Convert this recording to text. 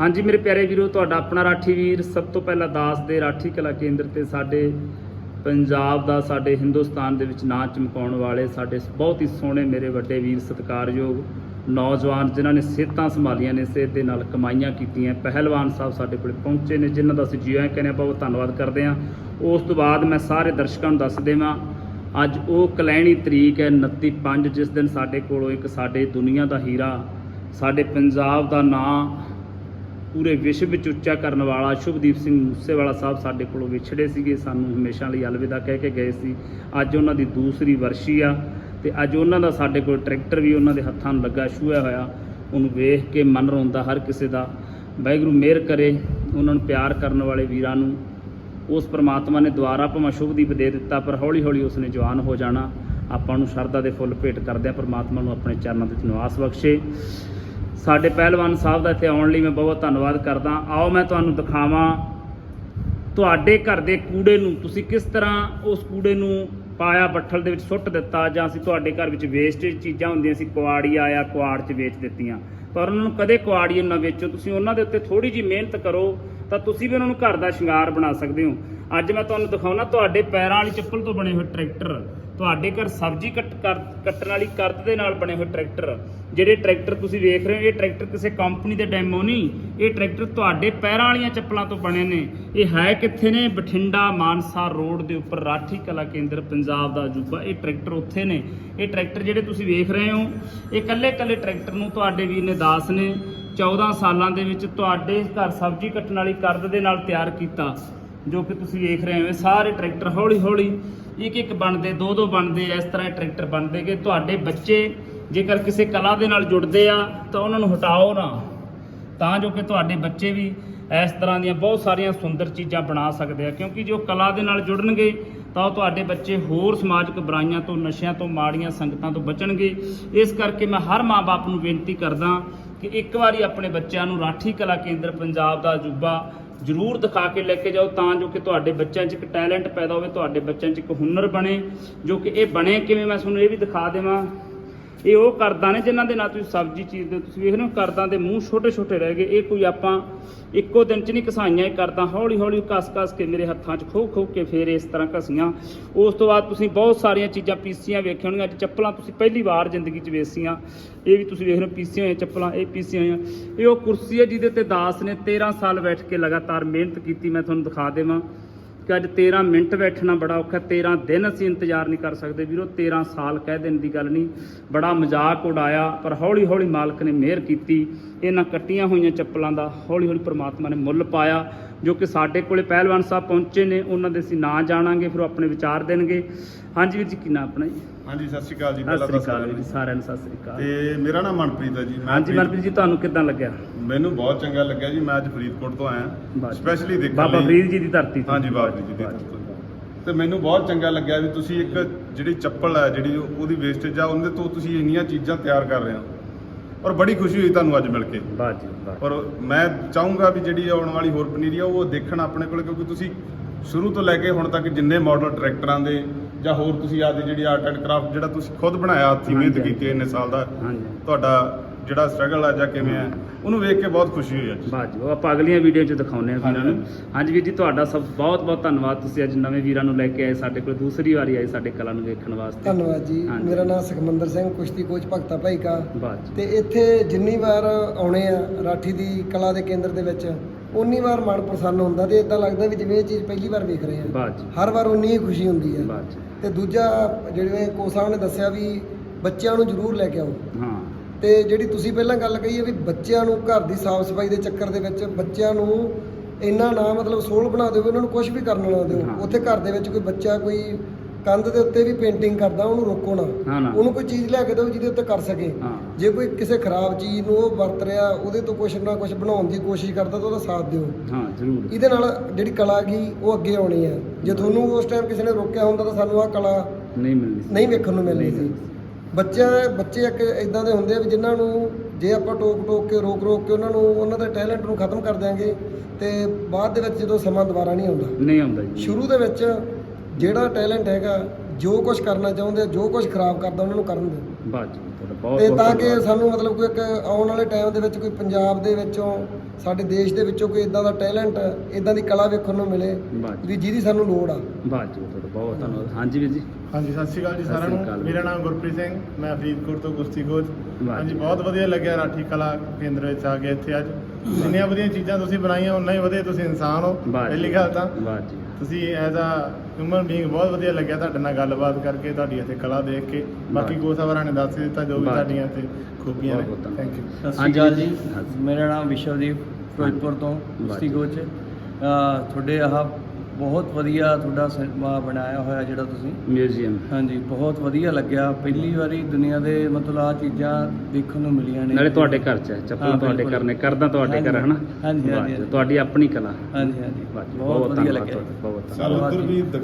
ਹਾਂਜੀ ਮੇਰੇ ਪਿਆਰੇ ਵੀਰੋ, ਤੁਹਾਡਾ ਆਪਣਾ ਰਾਠੀ ਵੀਰ ਸਭ ਤੋਂ ਪਹਿਲਾਂ ਦਾਸ ਦੇ ਰਾਠੀ ਕਲਾ ਕੇਂਦਰ ਤੇ ਸਾਡੇ ਪੰਜਾਬ ਦਾ, ਸਾਡੇ ਹਿੰਦੁਸਤਾਨ ਦੇ ਵਿੱਚ ਨਾਂ ਚਮਕਾਉਣ ਵਾਲੇ, ਸਾਡੇ ਬਹੁਤ ਹੀ ਸੋਹਣੇ ਮੇਰੇ ਵੱਡੇ ਵੀਰ ਸਤਿਕਾਰਯੋਗ ਨੌਜਵਾਨ, ਜਿਨ੍ਹਾਂ ਨੇ ਸਿਹਤਾਂ ਸੰਭਾਲੀਆਂ ਨੇ, ਸਿਹਤ ਦੇ ਨਾਲ ਕਮਾਈਆਂ ਕੀਤੀਆਂ। ਪਹਿਲਵਾਨ ਸਾਹਿਬ ਸਾਡੇ ਕੋਲ ਪਹੁੰਚੇ ਨੇ, ਜਿਨ੍ਹਾਂ ਦਾ ਅਸੀਂ ਜੀਆਂ ਕਹਿੰਦੇ ਹਾਂ, ਬਹੁਤ ਧੰਨਵਾਦ ਕਰਦੇ ਹਾਂ। ਉਸ ਤੋਂ ਬਾਅਦ ਮੈਂ ਸਾਰੇ ਦਰਸ਼ਕਾਂ ਨੂੰ ਦੱਸ ਦੇਵਾਂ, ਅੱਜ ਉਹ ਕਲੈਣੀ ਤਰੀਕ ਹੈ 29 5 ਜਿਸ ਦਿਨ ਸਾਡੇ ਕੋਲੋਂ ਇੱਕ ਸਾਡੇ ਦੁਨੀਆ ਦਾ ਹੀਰਾ, ਸਾਡੇ ਪੰਜਾਬ ਦਾ ਨਾਂ ਪੂਰੇ ਵਿਸ਼ਵ ਵਿੱਚ ਉੱਚਾ ਕਰਨ ਵਾਲਾ ਸ਼ੁਭਦੀਪ ਸਿੰਘ ਮੂਸੇਵਾਲਾ ਸਾਹਿਬ ਸਾਡੇ ਕੋਲੋਂ ਵਿਛੜੇ ਸੀਗੇ, ਸਾਨੂੰ ਹਮੇਸ਼ਾ ਲਈ ਅਲਵਿਦਾ ਕਹਿ ਕੇ ਗਏ ਸੀ। ਅੱਜ ਉਹਨਾਂ ਦੀ ਦੂਸਰੀ ਵਰਸ਼ੀ ਆ ਤੇ ਅੱਜ ਉਹਨਾਂ ਦਾ ਸਾਡੇ ਕੋਲ ਟਰੈਕਟਰ ਵੀ ਉਹਨਾਂ ਦੇ ਹੱਥਾਂ ਨੂੰ ਲੱਗਾ ਛੂਇਆ ਹੋਇਆ। ਉਹਨੂੰ ਵੇਖ ਕੇ ਮਨ ਰੋਂਦਾ ਹਰ ਕਿਸੇ ਦਾ। ਵਾਹਿਗੁਰੂ ਮਿਹਰ ਕਰੇ ਉਹਨਾਂ ਨੂੰ ਪਿਆਰ ਕਰਨ ਵਾਲੇ ਵੀਰਾਂ ਨੂੰ। ਉਸ ਪ੍ਰਮਾਤਮਾ ਨੇ ਦੁਆਰਾ ਭਾਵੇਂ ਸ਼ੁਭਦੀਪ ਦੇ ਦਿੱਤਾ, ਪਰ ਹੌਲੀ ਹੌਲੀ ਉਸਨੇ ਜਵਾਨ ਹੋ ਜਾਣਾ। ਆਪਾਂ ਨੂੰ ਸ਼ਰਧਾ ਦੇ ਫੁੱਲ ਭੇਟ ਕਰਦੇ ਆ ਪ੍ਰਮਾਤਮਾ ਨੂੰ ਆਪਣੇ ਚਰਨਾਂ ਵਿੱਚ ਨਿਵਾਸ ਬਖਸ਼ੇ। ਸਾਡੇ ਪਹਿਲਵਾਨ ਸਾਹਿਬ ਦਾ ਇੱਥੇ ਆਉਣ ਲਈ ਮੈਂ ਬਹੁਤ ਧੰਨਵਾਦ ਕਰਦਾ। ਆਓ ਮੈਂ ਤੁਹਾਨੂੰ ਦਿਖਾਵਾਂ ਤੁਹਾਡੇ ਘਰ ਦੇ ਕੂੜੇ ਨੂੰ ਤੁਸੀਂ ਕਿਸ ਤਰ੍ਹਾਂ ਉਸ ਕੂੜੇ ਨੂੰ ਪਾਇਆ, ਬੱਠਲ ਦੇ ਵਿੱਚ ਸੁੱਟ ਦਿੱਤਾ ਜਾਂ ਅਸੀਂ ਤੁਹਾਡੇ ਘਰ ਵਿੱਚ ਵੇਸਟੇਜ ਚੀਜ਼ਾਂ ਹੁੰਦੀਆਂ ਸੀ, ਕੁਆੜੀ ਆਇਆ, ਕੁਆੜ 'ਚ ਵੇਚ ਦਿੱਤੀਆਂ। ਪਰ ਉਹਨਾਂ ਨੂੰ ਕਦੇ ਕੁਆੜੀ ਨਾ ਵੇਚੋ, ਤੁਸੀਂ ਉਹਨਾਂ ਦੇ ਉੱਤੇ ਥੋੜੀ ਜਿਹੀ ਮਿਹਨਤ ਕਰੋ ਤਾਂ ਤੁਸੀਂ ਵੀ ਉਹਨਾਂ ਨੂੰ ਘਰ ਦਾ ਸ਼ਿੰਗਾਰ ਬਣਾ ਸਕਦੇ ਹੋ। ਅੱਜ ਮੈਂ ਤੁਹਾਨੂੰ ਦਿਖਾਉਣਾ ਤੁਹਾਡੇ ਪੈਰਾਂ ਵਾਲੀ ਚੱਪਲ ਤੋਂ ਬਣੇ ਹੋਏ ਟਰੈਕਟਰ। ਤੁਹਾਡੇ ਘਰ ਸਬਜ਼ੀ ਕੱਟ ਕਰ- ਕੱਟਣ ਵਾਲੀ ਕਰਦ ਦੇ ਨਾਲ ਬਣੇ ਹੋਏ ਟਰੈਕਟਰ। ਜਿਹੜੇ ਟਰੈਕਟਰ ਤੁਸੀਂ ਵੇਖ ਰਹੇ ਹੋ, ਇਹ ਟਰੈਕਟਰ ਕਿਸੇ ਕੰਪਨੀ ਦੇ ਡੈਮੋ ਨਹੀਂ। ਇਹ ਟਰੈਕਟਰ ਤੁਹਾਡੇ ਪੈਰਾਂ ਵਾਲੀਆਂ ਚੱਪਲਾਂ ਤੋਂ ਬਣੇ ਨੇ। ਇਹ ਹੈ ਕਿੱਥੇ ਨੇ? ਬਠਿੰਡਾ ਮਾਨਸਾ ਰੋਡ ਦੇ ਉੱਪਰ ਰਾਠੀ ਕਲਾ ਕੇਂਦਰ, ਪੰਜਾਬ ਦਾ ਅਜੂਬਾ। ਇਹ ਟਰੈਕਟਰ ਉੱਥੇ ਨੇ। ਇਹ ਟਰੈਕਟਰ ਜਿਹੜੇ ਤੁਸੀਂ ਵੇਖ ਰਹੇ ਹੋ, ਇਹ ਕੱਲੇ ਕੱਲੇ ਟਰੈਕਟਰ ਨੂੰ ਤੁਹਾਡੇ ਵੀਰ ਨੇ ਦਾਸ ਨੇ 14 ਸਾਲਾਂ ਦੇ ਵਿੱਚ ਤੁਹਾਡੇ ਘਰ ਸਬਜ਼ੀ ਕੱਟਣ ਵਾਲੀ ਕਰਦ ਦੇ ਨਾਲ ਤਿਆਰ ਕੀਤਾ, ਜੋ ਕਿ ਤੁਸੀਂ ਵੇਖ ਰਹੇ ਹੋ। ਇਹ ਸਾਰੇ ਟਰੈਕਟਰ ਹੌਲੀ ਹੌਲੀ ਇੱਕ ਇੱਕ ਬਣਦੇ ਦੋ ਦੋ ਬਣਦੇ, ਇਸ ਤਰ੍ਹਾਂ ਟਰੈਕਟਰ ਬਣਦੇ ਕਿ ਤੁਹਾਡੇ ਬੱਚੇ ਜੇਕਰ ਕਿਸੇ ਕਲਾ ਦੇ ਨਾਲ ਜੁੜਦੇ ਆ, ਤਾਂ ਉਹਨਾਂ ਨੂੰ ਹਟਾਓ ਨਾ। ਤਾਂ ਜੋ ਕਿ ਤੁਹਾਡੇ ਬੱਚੇ ਵੀ ਇਸ ਤਰ੍ਹਾਂ ਦੀਆਂ ਬਹੁਤ ਸਾਰੀਆਂ ਸੁੰਦਰ ਚੀਜ਼ਾਂ ਬਣਾ ਸਕਦੇ ਆ। ਕਿਉਂਕਿ ਜੋ ਕਲਾ ਦੇ ਨਾਲ ਜੁੜਨਗੇ, ਤਾਂ ਉਹ ਤੁਹਾਡੇ ਬੱਚੇ ਹੋਰ ਸਮਾਜਿਕ ਬੁਰਾਈਆਂ ਤੋਂ, ਨਸ਼ਿਆਂ ਤੋਂ, ਮਾੜੀਆਂ ਸੰਗਤਾਂ ਤੋਂ ਬਚਣਗੇ। ਇਸ ਕਰਕੇ ਮੈਂ ਹਰ ਮਾਂ-ਬਾਪ ਨੂੰ ਬੇਨਤੀ ਕਰਦਾ ਕਿ ਇੱਕ ਵਾਰੀ ਆਪਣੇ ਬੱਚਿਆਂ ਨੂੰ ਰਾਠੀ ਕਲਾ ਕੇਂਦਰ, ਪੰਜਾਬ ਦਾ ਅਜੂਬਾ ਜ਼ਰੂਰ ਦਿਖਾ ਕੇ ਲੈ ਕੇ ਜਾਓ ਤਾਂ ਜੋ ਕਿ ਤੁਹਾਡੇ ਬੱਚਿਆਂ 'ਚ ਇੱਕ ਟੈਲੈਂਟ ਪੈਦਾ ਹੋਵੇ, ਤੁਹਾਡੇ ਬੱਚਿਆਂ 'ਚ ਇੱਕ ਹੁਨਰ ਬਣੇ, ਜੋ ਕਿ ਇਹ ਬਣੇ ਕਿਵੇਂ, ਮੈਂ ਤੁਹਾਨੂੰ ਇਹ ਵੀ ਦਿਖਾ ਦੇਵਾਂ। ਇਹ ਉਹ ਕਰਦਾਂ ਨੇ ਜਿਨ੍ਹਾਂ ਦੇ ਨਾਲ ਤੁਸੀਂ ਸਬਜ਼ੀ ਚੀਜ਼ ਦੇ ਤੁਸੀਂ ਵੇਖ ਰਹੇ ਹੋ ਕਰਦਾਂ ਦੇ ਮੂੰਹ ਛੋਟੇ ਛੋਟੇ ਰਹਿ ਗਏ। ਇਹ ਕੋਈ ਆਪਾਂ ਇੱਕੋ ਦਿਨ 'ਚ ਨਹੀਂ ਘਸਾਈਆਂ ਇਹ ਕਰਦਾਂ ਹੌਲੀ ਹੌਲੀ ਕਸ-ਕਸ ਕੇ ਮੇਰੇ ਹੱਥਾਂ 'ਚ ਖੋ ਖੋ ਕੇ ਫੇਰ ਇਸ ਤਰ੍ਹਾਂ ਘਸੀਆਂ। ਉਸ ਤੋਂ ਬਾਅਦ ਤੁਸੀਂ ਬਹੁਤ ਸਾਰੀਆਂ ਚੀਜ਼ਾਂ ਪੀਸੀਆਂ ਵੇਖੀਆਂ ਹੋਣਗੀਆਂ ਅੱਜ ਚੱਪਲਾਂ ਤੁਸੀਂ ਪਹਿਲੀ ਵਾਰ ਜ਼ਿੰਦਗੀ 'ਚ ਵੇਸੀਆਂ। ਇਹ ਵੀ ਤੁਸੀਂ ਵੇਖ ਰਹੇ ਹੋ ਪੀਸੀਆਂ ਹੋਈਆਂ ਚੱਪਲਾਂ, ਇਹ ਪੀਸੀਆਂ ਹੋਈਆਂ। ਇਹ ਉਹ ਕੁਰਸੀ ਹੈ ਜਿਹਦੇ ਉੱਤੇ ਦਾਸ ਨੇ 13 ਸਾਲ ਬੈਠ ਕੇ ਲਗਾਤਾਰ ਮਿਹਨਤ ਕੀਤੀ। ਮੈਂ ਤੁਹਾਨੂੰ ਦਿਖਾ ਦੇਵਾਂ। ਕਿ ਅੱਜ 13 ਮਿੰਟ ਬੈਠਣਾ ਬੜਾ ਔਖਾ 13 ਦਿਨ ਅਸੀਂ ਇੰਤਜ਼ਾਰ ਨਹੀਂ ਕਰ ਸਕਦੇ ਵੀਰੋ 13 ਸਾਲ ਕਹਿ ਦੇਣ ਦੀ ਗੱਲ ਨਹੀਂ। ਬੜਾ ਮਜ਼ਾਕ ਉਡਾਇਆ, ਪਰ ਹੌਲੀ ਹੌਲੀ ਮਾਲਕ ਨੇ ਮਿਹਰ ਕੀਤੀ। ਇਹਨਾਂ ਕੱਟੀਆਂ ਹੋਈਆਂ ਚੱਪਲਾਂ ਦਾ ਹੌਲੀ ਹੌਲੀ ਪ੍ਰਮਾਤਮਾ ਨੇ ਮੁੱਲ ਪਾਇਆ। ਜੋ ਕਿ ਸਾਡੇ ਕੋਲੇ ਪਹਿਲਵਾਨ ਸਾਹਿਬ ਪਹੁੰਚੇ ਨੇ ਉਹਨਾਂ ਦੇ ਅਸੀਂ ਨਾਂ ਜਾਣਾਂਗੇ ਫਿਰ ਉਹ ਆਪਣੇ ਵਿਚਾਰ ਦੇਣਗੇ। ਹਾਂਜੀ ਵੀਰ ਜੀ ਕੀ ਨਾਂ ਆਪਣਾ ਜੀ? ਹਾਂਜੀ ਸਤਿ ਸ਼੍ਰੀ ਅਕਾਲ ਜੀ ਸਤਿ ਸ੍ਰੀ ਅਕਾਲ ਜੀ ਸਾਰਿਆਂ ਨੂੰ ਸਤਿ ਸ੍ਰੀ ਅਕਾਲ। ਤੇ ਮੇਰਾ ਨਾਮ ਮਨਪ੍ਰੀਤ ਹੈ ਜੀ ਹਾਂਜੀ ਮਨਪ੍ਰੀਤ ਜੀ ਤੁਹਾਨੂੰ ਕਿੱਦਾਂ ਲੱਗਿਆ? ਮੈਨੂੰ ਬਹੁਤ ਚੰਗਾ ਲੱਗਿਆ ਜੀ ਮੈਂ ਅੱਜ ਫਰੀਦਕੋਟ ਤੋਂ ਆਇਆ। ਸਪੈਸ਼ਲੀ ਦੇਖਣ ਬਾਬਾ ਲਈ। ਫਰੀਦ ਜੀ ਦੀ ਧਰਤੀ ਤੋਂ। ਹਾਂਜੀ ਬਾਬਾ ਜੀ ਦੀ ਧਰਤੀ ਤੋਂ। ਤੇ ਮੈਨੂੰ ਬਹੁਤ ਚੰਗਾ ਲੱਗਿਆ ਵੀ ਤੁਸੀਂ ਇੱਕ ਜਿਹੜੀ ਚੱਪਲ ਹੈ ਜਿਹੜੀ ਉਹ- ਉਹਦੀ ਵੇਸਟੇਜ ਆ ਉਹਦੇ ਤੋਂ ਤੁਸੀਂ ਇੰਨੀਆਂ ਚੀਜ਼ਾਂ ਤਿਆਰ ਕਰ ਰਹੇ ਹੋ। ਔਰ ਬੜੀ ਖੁਸ਼ੀ ਹੋਈ ਤੁਹਾਨੂੰ ਅੱਜ ਮਿਲ ਕੇ। ਵਾਹ ਜੀ ਵਾਹ। ਔਰ ਮੈਂ ਚਾਹੂੰਗਾ ਵੀ ਜਿਹੜੀ ਆਉਣ ਵਾਲੀ ਹੋਰ ਪਨੀਰੀ ਆ ਉਹ ਦੇਖਣ ਆਪਣੇ ਕੋਲ ਕਿਉਂਕਿ ਤੁਸੀਂ ਸ਼ੁਰੂ ਤੋਂ ਲੈ ਕੇ ਹੁਣ ਤੱਕ ਜਿੰਨੇ ਮਾਡਲ ਟਰੈਕਟਰਾਂ ਦੇ ਜਾਂ ਹੋਰ ਤੁਸੀਂ ਆਪਦੀ ਜਿਹੜੀ ਆਰਟ ਐਂਡ ਕਰਾਫਟ ਜਿਹੜਾ ਤੁਸੀਂ ਖੁਦ ਬਣਾਇਆ ਹੱਥੀਂ ਮਿਹਨਤ। ਕੀਤੀ ਹੈ ਇੰਨੇ ਸਾਲ ਦਾ ਹਾਂਜੀ। ਤੁਹਾਡਾ ਜਿਹੜਾ ਸਟਰਗਲ ਆ ਜਾਂ ਕਿਵੇਂ ਆ ਉਹਨੂੰ ਵੇਖ ਕੇ ਬਹੁਤ ਖੁਸ਼ੀ ਹੋਈ ਅੱਜ। ਬਾਤ ਜੀ ਉਹ ਆਪਾਂ ਅਗਲੀਆਂ ਵੀਡੀਓ 'ਚ ਦਿਖਾਉਂਦੇ ਹਾਂ ਵੀਰਾਂ ਨੂੰ। ਹਾਂਜੀ। ਵੀਰ ਜੀ ਤੁਹਾਡਾ ਸਭ ਬਹੁਤ ਬਹੁਤ ਧੰਨਵਾਦ। ਤੁਸੀਂ ਅੱਜ ਨਵੇਂ ਵੀਰਾਂ ਨੂੰ ਲੈ ਕੇ ਆਏ ਸਾਡੇ ਕੋਲ ਦੂਸਰੀ ਵਾਰੀ ਆਏ ਸਾਡੇ ਕਲਾ ਨੂੰ ਵੇਖਣ ਵਾਸਤੇ। ਧੰਨਵਾਦ ਜੀ। ਮੇਰਾ ਨਾਮ ਸੁਖਮੰਦਰ ਸਿੰਘ ਕੁਸ਼ਤੀ ਕੋਚ ਭਗਤਾ ਭਾਈ ਕਾ ਤੇ ਇੱਥੇ ਜਿੰਨੀ ਵਾਰ ਆਉਣੇ ਆ ਰਾਠੀ ਦੀ ਕਲਾ ਦੇ ਕੇਂਦਰ ਦੇ ਵਿੱਚ ਉਨੀ ਵਾਰ ਮਨ ਪ੍ਰਸੰਨ ਹੁੰਦਾ ਤੇ ਇਦਾਂ ਲੱਗਦਾ ਵੀ ਜਿਵੇਂ ਇਹ ਚੀਜ਼ ਪਹਿਲੀ ਵਾਰ ਵੇਖ ਰਹੇ ਆ। ਹਰ ਵਾਰ ਉਨੀ ਹੀ ਖੁਸ਼ੀ ਹੁੰਦੀ ਹੈ ਤੇ ਦੂਜਾ ਜਿਹੜੇ ਕੋਚ ਸਾਹਿਬ ਨੇ ਦੱਸਿਆ ਵੀ ਬੱਚਿਆਂ ਨੂੰ ਜ਼ਰੂਰ ਲੈ ਕੇ ਆਓ। ਹਾਂ। ਤੇ ਜਿਹੜੀ ਤੁਸੀਂ ਪਹਿਲਾਂ ਗੱਲ ਕਹੀ ਹੈ ਵੀ ਬੱਚਿਆਂ ਨੂੰ ਘਰ ਦੀ ਸਾਫ਼ ਸਫ਼ਾਈ ਦੇ ਚੱਕਰ ਦੇ ਵਿੱਚ ਬੱਚਿਆਂ ਨੂੰ ਇੰਨਾ ਨਾ ਮਤਲਬ ਸੋਲ ਬਣਾ ਦਿਓ ਵੀ ਉਹਨਾਂ ਨੂੰ ਕੁਝ ਵੀ ਕਰਨ ਨਾ ਦਿਓ। ਉੱਥੇ ਘਰ ਦੇ ਵਿੱਚ ਕੋਈ ਬੱਚਾ ਕੋਈ ਕੰਧ ਦੇ ਉੱਤੇ ਵੀ ਪੇਂਟਿੰਗ ਕਰਦਾ ਉਹਨੂੰ ਰੋਕੋ ਨਾ। ਉਹਨੂੰ ਕੋਈ ਚੀਜ਼ ਲਿਆ ਕੇ ਦਿਓ ਜਿਹਦੇ ਉੱਤੇ ਕਰ ਸਕੇ। ਜੇ ਕੋਈ ਕਿਸੇ ਖਰਾਬ ਚੀਜ਼ ਨੂੰ ਉਹ ਵਰਤ ਰਿਹਾ ਉਹਦੇ ਤੋਂ ਕੁਝ ਨਾ ਕੁਝ ਬਣਾਉਣ ਦੀ ਕੋਸ਼ਿਸ਼ ਕਰਦਾ ਤਾਂ ਉਹਦਾ ਸਾਥ ਦਿਓ। ਹਾਂ ਜ਼ਰੂਰ। ਇਹਦੇ ਨਾਲ ਜਿਹੜੀ ਕਲਾ ਗਈ ਉਹ ਅੱਗੇ ਆਉਣੀ ਹੈ। ਜੇ ਤੁਹਾਨੂੰ ਉਸ ਟਾਈਮ ਕਿਸੇ ਨੇ ਰੋਕਿਆ ਹੁੰਦਾ ਤਾਂ ਸਾਨੂੰ ਆਹ ਕਲਾ ਨਹੀਂ ਮਿਲਦੀ। ਸੀ। ਨਹੀਂ ਵੇਖਣ ਨੂੰ ਮਿਲਣੀ ਸੀ। ਬੱਚਿਆਂ ਬੱਚੇ ਇੱਕ ਇਦਾਂ ਦੇ ਹੁੰਦੇ ਆ ਵੀ ਜਿਨ੍ਹਾਂ ਨੂੰ ਜੇ ਆਪਾਂ ਟੋਕ ਟੋਕ ਕੇ ਰੋਕ ਰੋਕ ਕੇ ਉਹਨਾਂ ਨੂੰ ਉਹਨਾਂ ਦੇ ਟੈਲੈਂਟ ਨੂੰ ਖਤਮ ਕਰ ਦਿਆਂਗੇ ਤੇ ਬਾਅਦ ਦੇ ਵਿੱਚ ਜਦੋਂ ਸਮਾਂ ਦੁਬਾਰਾ ਨਹੀਂ ਆਉਂਦਾ। ਨਹੀਂ ਆਉਂਦਾ ਜੀ। ਸ਼ੁਰੂ ਦੇ ਵਿੱਚ ਜਿਹੜਾ ਟੈਲੈਂਟ ਹੈਗਾ ਜੋ ਕੁਝ ਕਰਨਾ ਚਾਹੁੰਦੇ ਆ, ਜੋ ਕੁਝ ਖਰਾਬ ਕਰਦਾ ਉਹਨਾਂ ਨੂੰ ਕਰਨ ਦਿਓ। ਬਾਤ ਜੀ। ਤੁਹਾਡਾ ਬਹੁਤ ਤੇ ਬਹੁਤ ਤਾਂ ਕਿ। ਸਾਨੂੰ ਮਤਲਬ ਕੋਈ ਇੱਕ ਆਉਣ ਵਾਲੇ ਟਾਈਮ ਦੇ ਵਿੱਚ ਕੋਈ ਪੰਜਾਬ ਦੇ ਵਿੱਚੋਂ ਸਾਡੇ ਦੇਸ਼ ਦੇ ਵਿੱਚੋਂ ਕੋਈ ਇਦਾਂ ਦਾ ਟੈਲੈਂਟ ਇਦਾਂ ਦੀ ਕਲਾ ਵੇਖਣ ਨੂੰ ਮਿਲੇ ਵੀ ਜਿਹਦੀ ਸਾਨੂੰ ਲੋੜ ਆ। ਵਾਹ ਜੀ ਤੁਹਾਡਾ ਬਹੁਤ ਧੰਨਵਾਦ। ਹਾਂਜੀ ਵੀਰ ਜੀ। ਹਾਂਜੀ ਸਤਿ ਸ਼੍ਰੀ ਅਕਾਲ ਜੀ ਸਾਰਿਆਂ। ਨੂੰ। ਮੇਰਾ ਨਾਮ ਗੁਰਪ੍ਰੀਤ ਸਿੰਘ ਮੈਂ ਫਰੀਦਕੋਟ ਤੋਂ ਕੁਸ਼ਤੀ ਕੋਚ ਹਾਂਜੀ। ਬਹੁਤ ਵਧੀਆ ਲੱਗਿਆ ਰਾਠੀ ਕਲਾ ਕੇਂਦਰ ਵਿੱਚ ਆ ਕੇ ਇੱਥੇ ਅੱਜ। ਜਿੰਨੀਆਂ ਵਧੀਆ ਚੀਜ਼ਾਂ ਤੁਸੀਂ ਬਣਾਈਆਂ ਉਨਾ ਹੀ ਵਧੀਆ ਤੁਸੀਂ ਇਨਸਾਨ ਹੋ ਵਾਹ ਜੀ। ਪਹਿਲੀ ਗੱਲ ਤਾਂ ਵਾਹ ਜੀ ਤੁਸੀਂ ਐਜ਼ ਆ ਹਿਊਮਨ ਬੀਇੰਗ ਬਹੁਤ ਵਧੀਆ ਲੱਗਿਆ ਤੁਹਾਡੇ ਨਾਲ ਗੱਲਬਾਤ ਕਰਕੇ ਤੁਹਾਡੀ ਇੱਥੇ ਕਲਾ ਦੇਖ ਕੇ ਬਾਕੀ ਵਾਹ। ਗੋਸਾਵਰਾਂ ਨੇ ਦੱਸ ਹੀ ਦਿੱਤਾ ਜੋ ਵੀ ਵਾਹ ਜੀ। ਤੁਹਾਡੀਆਂ ਇੱਥੇ ਖੂਬੀਆਂ ਬਹੁਤ ਬਹੁਤ ਨੇ। ਥੈਂਕ ਯੂ ਸਤਿ ਸ਼੍ਰੀ ਹਾਂਜੀ ਅਕਾਲ ਜੀ ਹਾਂਜੀ। ਮੇਰਾ ਨਾਮ ਵਿਸ਼ਵਦੀਪ ਫਿਰੋਜ਼ਪੁਰ ਤੋਂ ਜੀ। ਅਹ ਤੁਹਾਡੇ ਆਹ ਬਹੁਤ ਵਧੀਆ ਤੁਹਾਡਾ ਸਿਨੇਮਾ ਬਣਾਇਆ ਹੋਇਆ ਜਿਹੜਾ ਤੁਸੀਂ। ਮਿਊਜ਼ੀਅਮ ਹਾਂਜੀ ਬਹੁਤ ਵਧੀਆ ਲੱਗਿਆ। ਪਹਿਲੀ ਵਾਰੀ ਦੁਨੀਆ ਦੇ ਮਤਲਬ ਆ ਚੀਜ਼ਾਂ ਦੇਖਣ ਨੂੰ ਮਿਲੀਆਂ ਨੇ। ਨਾਲੇ ਤੁਹਾਡੇ ਘਰ ਚ ਹੈ ਚੱਪਲ ਤੁਹਾਡੇ। ਕਰਨੇ ਕਰਦਾ ਤੁਹਾਡੇ ਘਰ ਹੈ ਨਾ ਹਾਂਜੀ, ਹਾਂਜੀ। ਤੁਹਾਡੀ ਆਪਣੀ ਕਲਾ। ਹਾਂਜੀ ਹਾਂਜੀ। ਬਹੁਤ ਵਧੀਆ ਲੱਗਿਆ। ਬਹੁਤ ਧੰਨਵਾਦ। ਸਰ ਉਧਰ ਵੀ